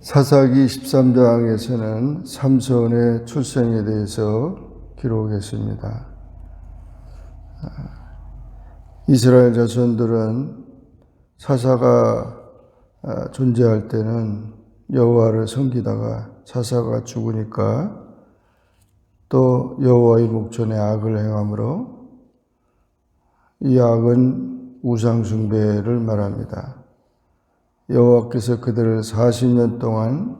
사사기 13장에서는 삼손의 출생에 대해서 기록했습니다. 이스라엘 자손들은 사사가 아, 존재할 때는 여호와를 섬기다가 사사가 죽으니까 또 여호와의 목전에 악을 행함으로 이 악은 우상 숭배를 말합니다. 여호와께서 그들을 40년 동안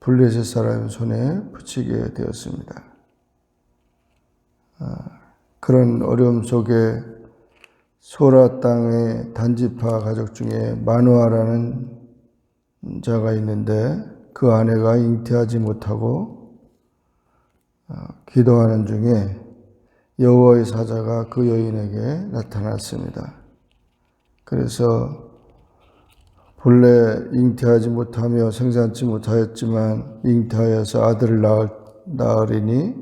블레셋 사람 손에 붙이게 되었습니다. 아, 그런 어려움 속에 소라 땅의 단지파 가족 중에 마누아라는 자가 있는데 그 아내가 잉태하지 못하고 아, 기도하는 중에 여호와의 사자가 그 여인에게 나타났습니다. 그래서 본래 잉태하지 못하며 생산치 못하였지만 잉태하여서 아들을 낳을, 낳으리니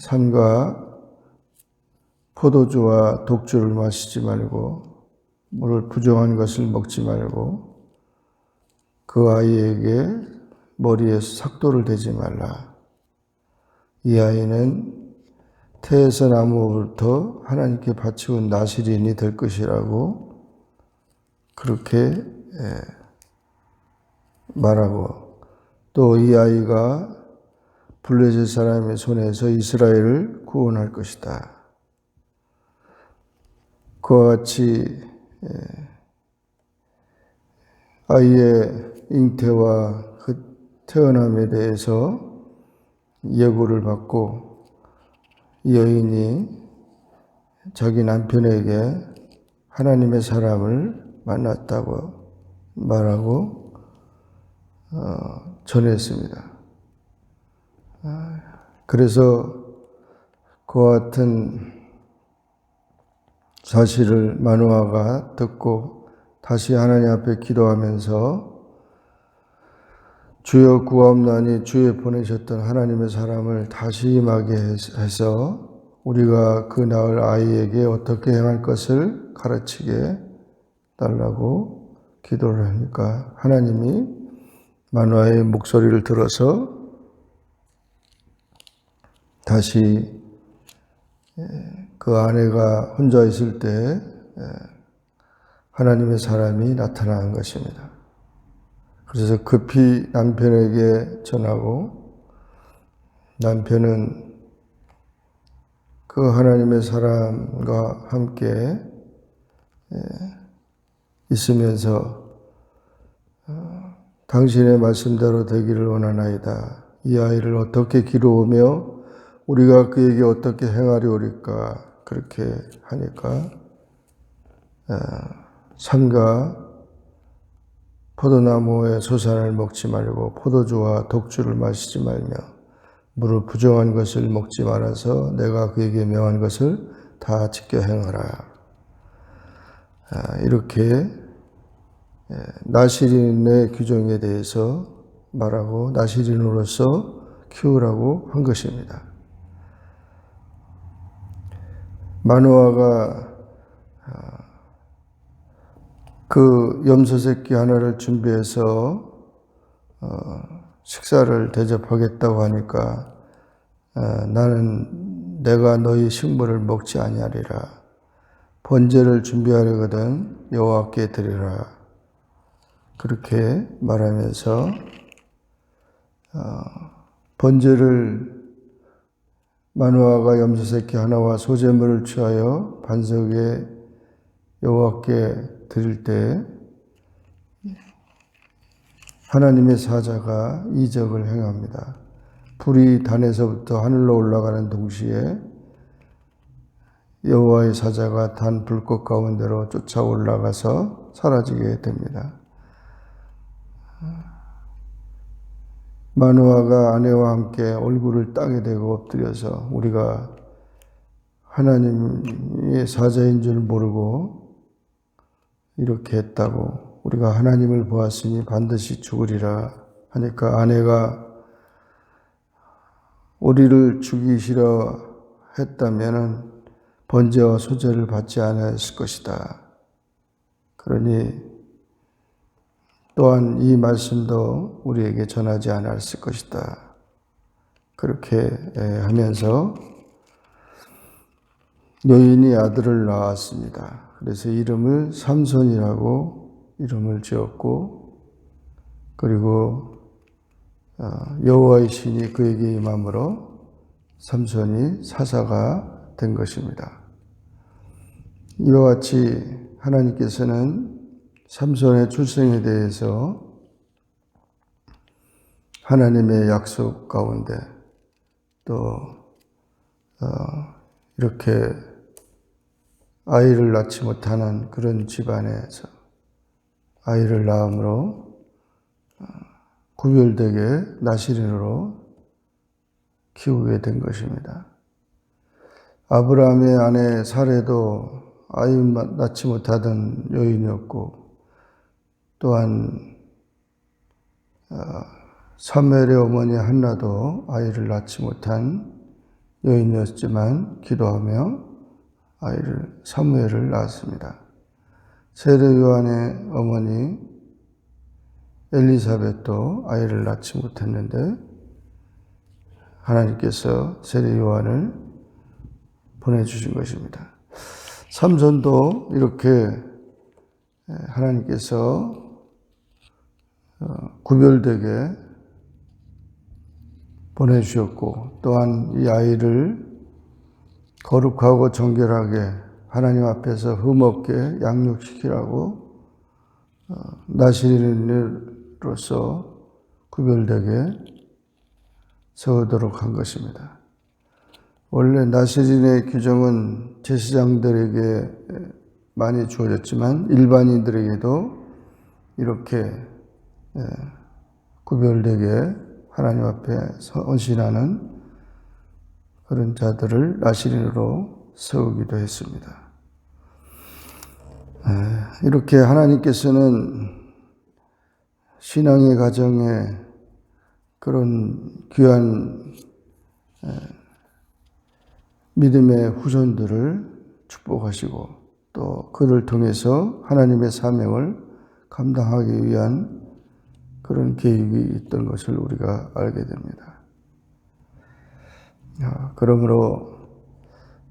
산과 포도주와 독주를 마시지 말고 물을 부정한 것을 먹지 말고 그 아이에게 머리에 삭도를 대지 말라. 이 아이는 태에서 나무부터 하나님께 바치운 나시린이 될 것이라고 그렇게 말하고 또 이 아이가 블레셋 사람의 손에서 이스라엘을 구원할 것이다. 그와 같이 아이의 잉태와 그 태어남에 대해서 예고를 받고 여인이 자기 남편에게 하나님의 사람을 만났다고 말하고 어, 전했습니다. 그래서 그와 같은 사실을 마누아가 듣고 다시 하나님 앞에 기도하면서 주여 구함나니 주에 보내셨던 하나님의 사람을 다시 임하게 해서 우리가 그 낳을 아이에게 어떻게 행할 것을 가르치게 달라고 기도를 하니까 하나님이 마누아의 목소리를 들어서 다시 그 아내가 혼자 있을 때 하나님의 사람이 나타난 것입니다. 그래서 급히 남편에게 전하고 남편은 그 하나님의 사람과 함께 있으면서 어, 당신의 말씀대로 되기를 원하나이다. 이 아이를 어떻게 기르우며 우리가 그에게 어떻게 행하리오리까 그렇게 하니까 산과 포도나무의 소산을 먹지 말고 포도주와 독주를 마시지 말며 물을 부정한 것을 먹지 말아서 내가 그에게 명한 것을 다 지켜 행하라. 이렇게 나시린의 규정에 대해서 말하고 나시린으로서 키우라고 한 것입니다. 마누아가 그 염소 새끼 하나를 준비해서 어, 식사를 대접하겠다고 하니까 어, 나는 내가 너희 식물을 먹지 아니하리라 번제를 준비하려거든 여호와께 드리라 그렇게 말하면서 어, 번제를 마누아가 염소 새끼 하나와 소재물을 취하여 반석에 여호와께 드릴 때 하나님의 사자가 이적을 행합니다. 불이 단에서부터 하늘로 올라가는 동시에 여호와의 사자가 단 불꽃 가운데로 쫓아 올라가서 사라지게 됩니다. 마누아가 아내와 함께 얼굴을 땅에 대고 엎드려서 우리가 하나님의 사자인 줄 모르고 이렇게 했다고 우리가 하나님을 보았으니 반드시 죽으리라 하니까 아내가 우리를 죽이시려 했다면 번제와 소제를 받지 않았을 것이다. 그러니 또한 이 말씀도 우리에게 전하지 않았을 것이다. 그렇게 하면서 여인이 아들을 낳았습니다. 그래서 이름을 삼손이라고 이름을 지었고 그리고 어, 여호와의 신이 그에게 임함으로 삼손이 사사가 된 것입니다. 이와 같이 하나님께서는 삼손의 출생에 대해서 하나님의 약속 가운데 또 어, 이렇게 아이를 낳지 못하는 그런 집안에서 아이를 낳음으로 어, 구별되게 나시린으로 키우게 된 것입니다. 아브라함의 아내 사례도 아이 낳지 못하던 여인이었고 또한 사멜의 어머니 한나도 아이를 낳지 못한 여인이었지만 기도하며 아이를 사무엘을 낳았습니다. 세례 요한의 어머니 엘리사벳도 아이를 낳지 못했는데 하나님께서 세례 요한을 보내주신 것입니다. 삼손도 이렇게 하나님께서 어, 구별되게 보내주셨고 또한 이 아이를 거룩하고 정결하게 하나님 앞에서 흠없게 양육시키라고 어, 나시린으로서 구별되게 세우도록 한 것입니다. 원래 나시린의 규정은 제사장들에게 많이 주어졌지만 일반인들에게도 이렇게 구별되게 하나님 앞에 헌신하는 그런 자들을 나시린으로 세우기도 했습니다. 이렇게 하나님께서는 신앙의 가정에 그런 귀한 믿음의 후손들을 축복하시고 또 그를 통해서 하나님의 사명을 감당하기 위한 그런 계획이 있던 것을 우리가 알게 됩니다. 아, 그러므로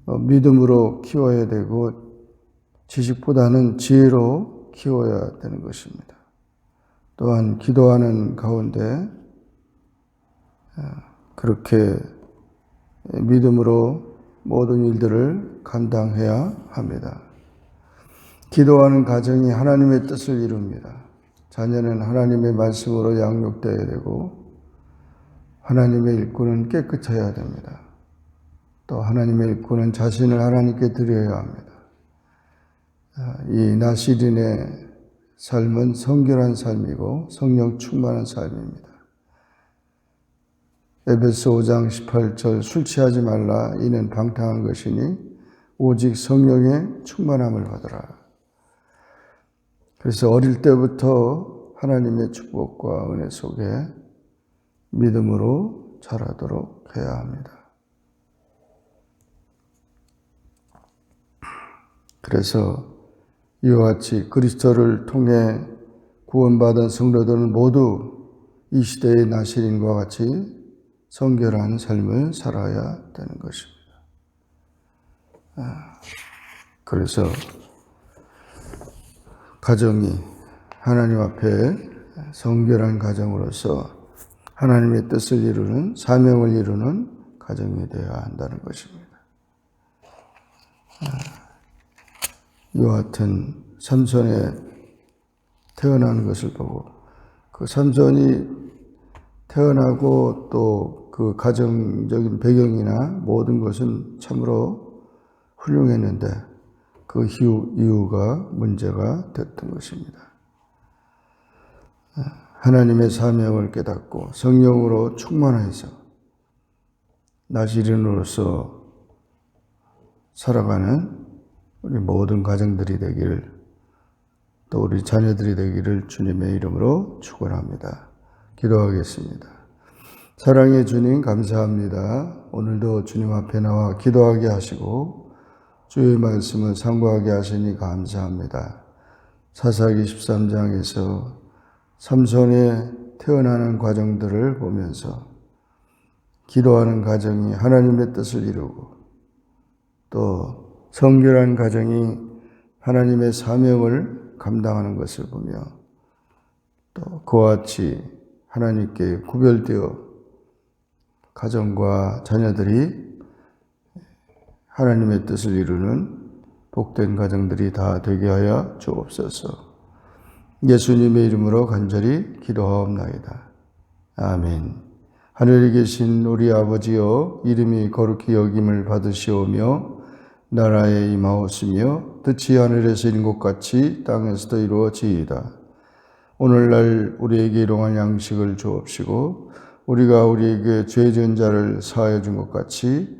어, 믿음으로 키워야 되고 지식보다는 지혜로 키워야 되는 것입니다. 또한 기도하는 가운데 아, 그렇게 믿음으로 모든 일들을 감당해야 합니다. 기도하는 가정이 하나님의 뜻을 이룹니다. 자녀는 하나님의 말씀으로 양육되어야 되고 하나님의 일꾼은 깨끗해야 됩니다. 또 하나님의 일꾼은 자신을 하나님께 드려야 합니다. 아, 이 나시린의 삶은 성결한 삶이고 성령 충만한 삶입니다. 에베소 5장 18절 술 취하지 말라 이는 방탕한 것이니 오직 성령의 충만함을 받으라. 그래서 어릴 때부터 하나님의 축복과 은혜 속에 믿음으로 자라도록 해야 합니다. 그래서 이와 같이 그리스도를 통해 구원받은 성도들은 모두 이 시대의 나시린과 같이 성결한 삶을 살아야 되는 것입니다. 아, 그래서 가정이 하나님 앞에 성결한 가정으로서 하나님의 뜻을 이루는 사명을 이루는 가정이 되어야 한다는 것입니다. 아, 이와 같은 삼손의 태어나는 것을 보고 그 삼손이 태어나고 또 그 가정적인 배경이나 모든 것은 참으로 훌륭했는데 그 이유, 이유가 문제가 됐던 것입니다. 하나님의 사명을 깨닫고 성령으로 충만해서 나시린으로서 살아가는 우리 모든 가정들이 되기를 또 우리 자녀들이 되기를 주님의 이름으로 축원합니다. 기도하겠습니다. 사랑의 주님 감사합니다. 오늘도 주님 앞에 나와 기도하게 하시고 주의 말씀을 상고하게 하시니 감사합니다. 사사기 13장에서 삼손의 태어나는 과정들을 보면서 기도하는 가정이 하나님의 뜻을 이루고 또 성결한 가정이 하나님의 사명을 감당하는 것을 보며 또 그와 같이 하나님께 구별되어 가정과 자녀들이 하나님의 뜻을 이루는 복된 가정들이 다 되게 하여 주옵소서. 예수님의 이름으로 간절히 기도하옵나이다. 아멘. 하늘에 계신 우리 아버지여 이름이 거룩히 여김을 받으시오며 나라에 임하옵시며 뜻이 하늘에서 이룬 것 같이 땅에서도 이루어지이다. 오늘날 우리에게 일용할 양식을 주옵시고 우리가 우리에게 죄 지은 자를 사하여 준 것 같이